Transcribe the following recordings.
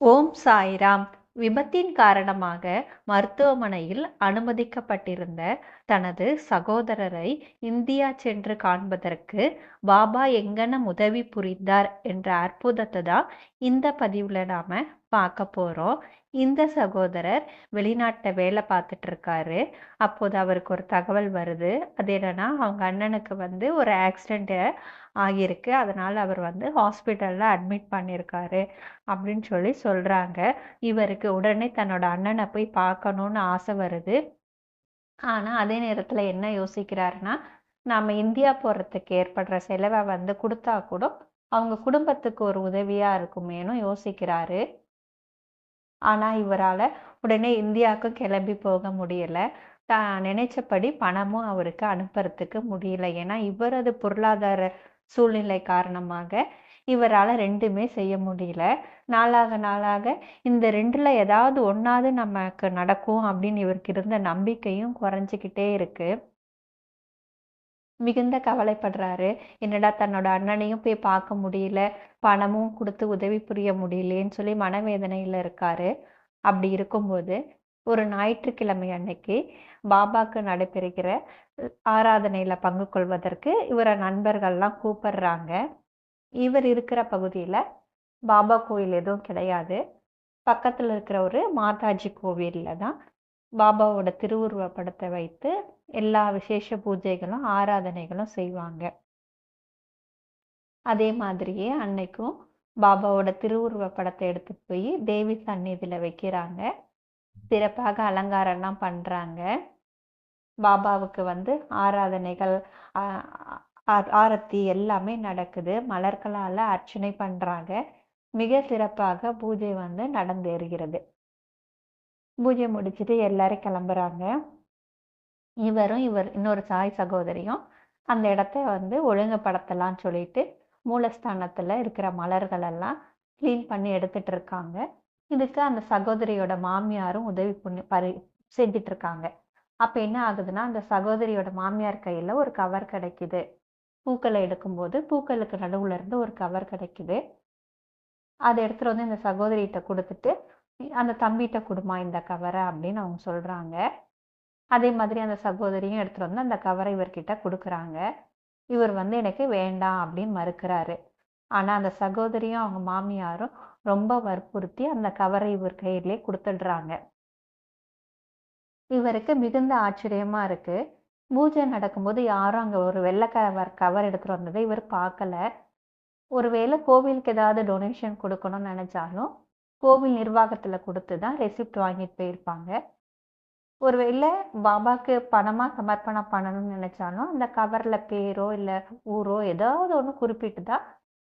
ஓம் சாய்ராம். விபத்தின் காரணமாக மருத்துவமனையில் அனுமதிக்கப்பட்டிருந்த தனது சகோதரரை இந்தியா சென்று காண்பதற்கு பாபா எங்கன உதவி புரிந்தார் என்ற அற்புதத்தை தான் இந்த பதிவில் நாம் பார்க்க போகிறோம் இந்த சகோதரர் வெளிநாட்டில் வேலை பார்த்துட்டு இருக்காரு. அப்போது அவருக்கு ஒரு தகவல் வருது. அது என்னன்னா அவங்க அண்ணனுக்கு வந்து ஒரு ஆக்சிடெண்ட்டு ஆகியிருக்கு. அதனால் அவர் வந்து ஹாஸ்பிட்டலில் அட்மிட் பண்ணியிருக்காரு அப்படின்னு சொல்லி சொல்கிறாங்க இவருக்கு உடனே தன்னோட அண்ணனை போய் பார்க்கணுன்னு ஆசை வருது. ஆனால் அதே நேரத்தில் என்ன யோசிக்கிறாருன்னா நம்ம இந்தியா போகிறதுக்கு ஏற்படுற செலவை வந்து கொடுத்தா கூட அவங்க குடும்பத்துக்கு ஒரு உதவியாக இருக்குமேனு யோசிக்கிறாரு. ஆனால் இவரால் உடனே இந்தியாவுக்கும் கிளம்பி போக முடியல. தான் நினைச்சபடி பணமும் அவருக்கு அனுப்புறதுக்கு முடியல. ஏன்னா இவரது பொருளாதார சூழ்நிலை காரணமாக இவரால் ரெண்டுமே செய்ய முடியல. நாளாக நாளாக இந்த ரெண்டில் ஏதாவது ஒன்றாவது நமக்கு நடக்கும் அப்படின்னு இவருக்கு இருந்த நம்பிக்கையும் குறைஞ்சிக்கிட்டே இருக்குது மிகுந்த கவலைப்படுறாரு. என்னடா தன்னோட அண்ணனையும் போய் பார்க்க முடியல பணமும் கொடுத்து உதவி புரிய முடியலேன்னு சொல்லி மனவேதனையில் இருக்காரு. அப்படி இருக்கும்போது ஒரு ஞாயிற்றுக்கிழமை அன்னைக்கு பாபாக்கு நடைபெறுகிற ஆராதனையில் பங்கு கொள்வதற்கு இவரை நண்பர்கள்லாம் கூப்பிடுறாங்க. இவர் இருக்கிற பகுதியில் பாபா கோயில் எதுவும் கிடையாது. பக்கத்தில் இருக்கிற ஒரு மாதாஜி கோவிலில் தான் பாபாவோட திருவுருவ படத்தை வைத்து எல்லா விசேஷ பூஜைகளும் ஆராதனைகளும் செய்வாங்க. அதே மாதிரியே அன்னைக்கும் பாபாவோட திருவுருவ படத்தை எடுத்து போய் தேவி சந்நிதியில் வைக்கிறாங்க. சிறப்பாக அலங்காரம்லாம் பண்ணுறாங்க பாபாவுக்கு வந்து ஆராதனைகள் ஆரத்தி எல்லாமே நடக்குது. மலர்களால் அர்ச்சனை பண்ணுறாங்க மிக சிறப்பாக பூஜை வந்து நடந்தேறுகிறது. பூஜை முடிச்சுட்டு எல்லாரும் கிளம்புறாங்க. இவரும் இவர் இன்னொரு சாய் சகோதரியும் அந்த இடத்த வந்து ஒழுங்குபடுத்தலாம்னு சொல்லிட்டு மூலஸ்தானத்தில் இருக்கிற மலர்களெல்லாம் க்ளீன் பண்ணி எடுத்துட்டு இருக்காங்க. இதுக்கு அந்த சகோதரியோட மாமியாரும் உதவி பண்ணி பரி செஞ்சிட்டு இருக்காங்க. அப்போ என்ன ஆகுதுன்னா அந்த சகோதரியோட மாமியார் கையில் ஒரு கவர் கிடைக்குது. பூக்களை எடுக்கும்போது பூக்களுக்கு நடுவில் இருந்து ஒரு கவர் கிடைக்குது. அதை எடுத்துகிட்டு வந்து இந்த சகோதரிகிட்ட கொடுத்துட்டு அந்த தம்பிகிட்ட கொடுமா இந்த கவரை அப்படின்னு அவங்க சொல்கிறாங்க அதே மாதிரி அந்த சகோதரியும் எடுத்துகிட்டு வந்து அந்த கவரை இவர்கிட்ட கொடுக்குறாங்க. இவர் வந்து எனக்கு வேண்டாம் அப்படின்னு மறுக்கிறாரு. ஆனால் அந்த சகோதரியும் அவங்க மாமியாரும் ரொம்ப வற்புறுத்தி அந்த கவரை இவர் கையிலே கொடுத்துடுறாங்க. இவருக்கு மிகுந்த ஆச்சரியமா இருக்கு. பூஜை நடக்கும்போது யாரும் அங்கே ஒரு வெள்ளை கவர் கவர் எடுத்துகிட்டு வந்ததை இவர் பார்க்கல. ஒருவேளை கோவிலுக்கு ஏதாவது டொனேஷன் கொடுக்கணும்னு நினச்சாலும் கோவில் நிர்வாகத்தில் கொடுத்து தான் ரெசிப்ட் வாங்கிட்டு போயிருப்பாங்க. ஒருவேளை பாபாக்கு பணமாக சமர்ப்பணம் பண்ணணும்னு நினச்சாலும் அந்த கவரில் பேரோ இல்லை ஊரோ ஏதாவது ஒன்று குறிப்பிட்டு தான்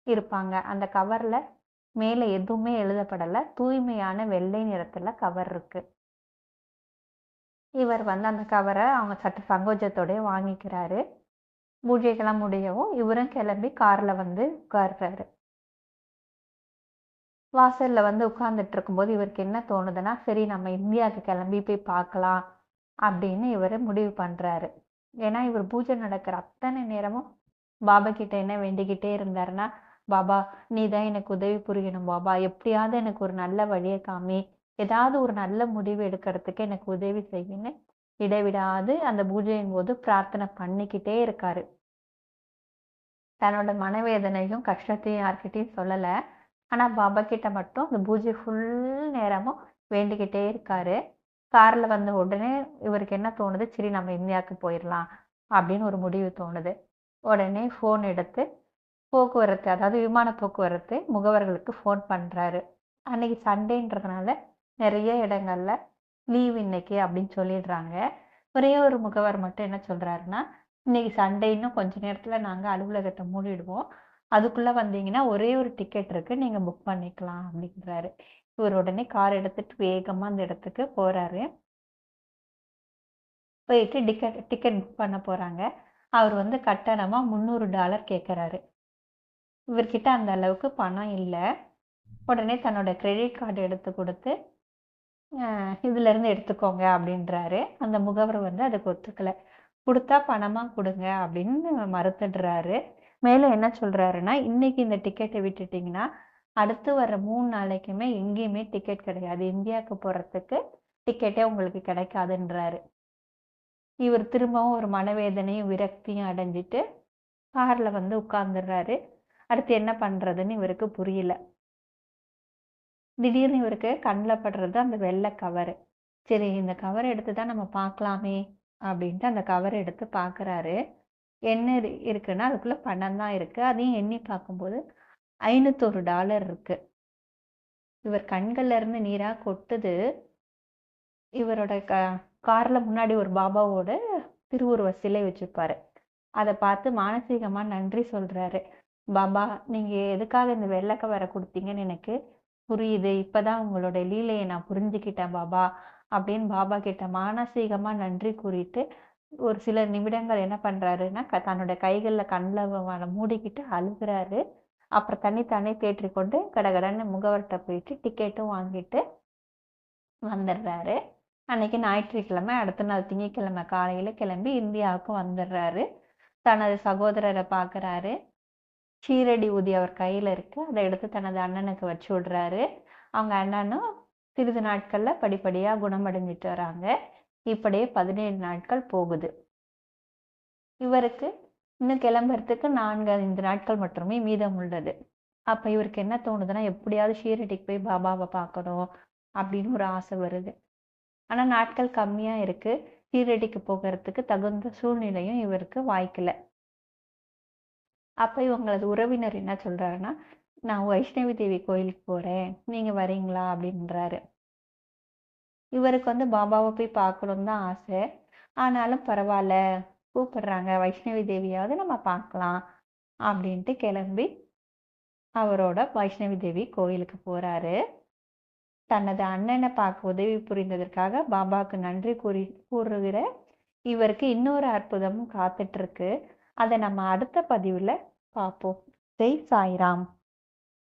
இருப்பாங்க. அந்த கவரில் மேலே எதுவுமே எழுதப்படலை. தூய்மையான வெள்ளை நிறத்தில் கவர் இருக்கு. இவர் வந்து அந்த கவரை அவங்க சற்று சங்கோஜத்தோடய வாங்கிக்கிறாரு. பூஜைகள்லாம் முடியவும் இவரும் கிளம்பி காரில் வந்து உட்கார்றாரு. வாசலில் வந்து உட்கார்ந்துட்டு இருக்கும்போது இவருக்கு என்ன தோணுதுன்னா சரி நம்ம இந்தியாவுக்கு கிளம்பி போய் பார்க்கலாம் அப்படின்னு இவர் முடிவு பண்ணுறாரு ஏன்னா இவர் பூஜை நடக்கிற அத்தனை நேரமும் பாபா கிட்ட என்ன வேண்டிக்கிட்டே இருந்தாருன்னா பாபா நீ தான் எனக்கு உதவி புரியணும் பாபா. எப்படியாவது எனக்கு ஒரு நல்ல வழியை காமி. ஏதாவது ஒரு நல்ல முடிவு எடுக்கிறதுக்கு எனக்கு உதவி செய்யுன்னு இடைவிடாது. அந்த பூஜையின் போது பிரார்த்தனை பண்ணிக்கிட்டே இருக்காரு. தன்னோட மனவேதனையும் கஷ்டத்தையும் யார்கிட்டையும் சொல்லலை. ஆனால் பாபா கிட்ட மட்டும் அந்த பூஜை ஃபுல் நேரமும் வேண்டிக்கிட்டே இருக்காரு. காரில் வந்த உடனே இவருக்கு என்ன தோணுது? சரி நம்ம இந்தியாவுக்கு போயிடலாம் அப்படின்னு ஒரு முடிவு தோணுது. உடனே ஃபோன் எடுத்து போக்குவரத்து அதாவது விமான போக்குவரத்து முகவர்களுக்கு ஃபோன் பண்ணுறாரு அன்னைக்கு சண்டேன்றதுனால நிறைய இடங்கள்ல லீவ் இன்னைக்கு அப்படின்னு சொல்லிடுறாங்க. ஒரே ஒரு முகவர் மட்டும் என்ன சொல்கிறாருன்னா இன்னைக்கு சண்டே இன்னும் கொஞ்ச நேரத்தில் நாங்கள் அலுவலகத்தை மூடிடுவோம். அதுக்குள்ளே வந்தீங்கன்னா ஒரே ஒரு டிக்கெட் இருக்குது நீங்கள் புக் பண்ணிக்கலாம் அப்படின்றாரு. இவர் உடனே கார் எடுத்துட்டு வேகமாக அந்த இடத்துக்கு போகிறாரு போயிட்டு டிக்கெட் டிக்கெட் புக் பண்ண போகிறாங்க அவர் வந்து கட்டணமாக முந்நூறு டாலர் கேட்குறாரு இவர்கிட்ட அந்த அளவுக்கு பணம் இல்லை. உடனே தன்னோட கிரெடிட் கார்டு எடுத்து கொடுத்து இதுலேருந்து எடுத்துக்கோங்க அப்படின்றாரு. அந்த முகவர் வந்து அதுக்கு ஒத்துக்கலை. கொடுத்தா பணமாக கொடுங்க அப்படின்னு மறுத்துடுறாரு. மேலே என்ன சொல்கிறாருன்னா இன்னைக்கு இந்த டிக்கெட்டை விட்டுட்டிங்கன்னா அடுத்து வர மூணு நாளைக்குமே எங்கேயுமே டிக்கெட் கிடையாது. இந்தியாவுக்கு போகிறதுக்கு டிக்கெட்டே உங்களுக்கு கிடைக்காதுன்றாரு. இவர் திரும்பவும் ஒரு மனவேதனையும் விரக்தியும் அடைஞ்சிட்டு காரில் வந்து உட்கார்ந்துடுறாரு. அடுத்து என்ன பண்ணுறதுன்னு இவருக்கு புரியல. திடீர்னு இவருக்கு கண்ணில் படுறது அந்த வெள்ளை கவரு. சரி இந்த கவர் எடுத்து தான் நம்ம பார்க்கலாமே அப்படின்ட்டு அந்த கவர் எடுத்து பார்க்குறாரு. என்ன இருக்குன்னா அதுக்குள்ளே பணம் தான் இருக்குது அதையும் எண்ணி பார்க்கும்போது ஐநூத்தொரு டாலர் இருக்கு. இவர் கண்கள்ல இருந்து நீராக கொட்டுது. இவரோட க காரில் முன்னாடி ஒரு பாபாவோட திருவுருவ சிலை வச்சிருப்பாரு. அதை பார்த்து மானசீகமாக நன்றி சொல்கிறாரு பாபா நீங்கள் எதுக்காக இந்த வெள்ளை கவரை கொடுத்தீங்கன்னு எனக்கு புரியுது. இப்போதான் உங்களோட லீலையை நான் புரிஞ்சுக்கிட்டேன் பாபா அப்படின்னு பாபா கிட்ட மானசீகமாக நன்றி கூறிட்டு ஒரு சில நிமிடங்கள் என்ன பண்ணுறாருன்னா க தன்னோட கைகளில் கண்ணில் மூடிக்கிட்டு அழுகிறாரு. அப்புறம் தண்ணி தானே தேற்றிக்கொண்டு கடகடன்னு முகவர்கிட்ட போயிட்டு டிக்கெட்டும் வாங்கிட்டு வந்துடுறாரு. அன்னைக்கு ஞாயிற்றுக்கிழமை அடுத்த நாள் திங்கக்கிழமை காலையில் கிளம்பி இந்தியாவுக்கு வந்துடுறாரு. தனது சகோதரரை பார்க்குறாரு சீரடி ஊதி அவர் கையில் இருக்கு. அதை எடுத்து தனது அண்ணனுக்கு வச்சு விடுறாரு. அவங்க அண்ணனும் சிறிது நாட்களில் படிப்படியாக குணமடைஞ்சிட்டு வராங்க. இப்படியே பதினேழு நாட்கள் போகுது. இவருக்கு இன்னும் கிளம்புறதுக்கு நான்கு ஐந்து நாட்கள் மட்டுமே மீதம் உள்ளது. அப்போ இவருக்கு என்ன தோணுதுன்னா எப்படியாவது ஷீரடிக்கு போய் பாபாவை பார்க்கணும் அப்படின்னு ஒரு ஆசை வருது. ஆனால் நாட்கள் கம்மியாக இருக்கு. ஷீரடிக்கு போகிறதுக்கு தகுந்த சூழ்நிலையும் இவருக்கு வாய்க்கல. அப்போ இவங்களது உறவினர் என்ன சொல்றாருன்னா நான் வைஷ்ணவி தேவி கோயிலுக்கு போகிறேன் நீங்கள் வரீங்களா? அப்படின்றாரு. இவருக்கு வந்து பாபாவை போய் பார்க்கணுன்னு தான் ஆசை. ஆனாலும் பரவாயில்ல கூப்பிடுறாங்க. வைஷ்ணவி தேவியாவது நம்ம பார்க்கலாம் அப்படின்ட்டு கிளம்பி அவரோட வைஷ்ணவி தேவி கோயிலுக்கு போறாரு. தனது அண்ணனை பார்க்க உதவி புரிந்ததற்காக பாபாவுக்கு நன்றி கூறி கூறுகிற இவருக்கு இன்னொரு அற்புதமும் காத்துட்ருக்கு அதை நம்ம அடுத்த பதிவில் பார்ப்போம். ஜெய் சாய்ராம்.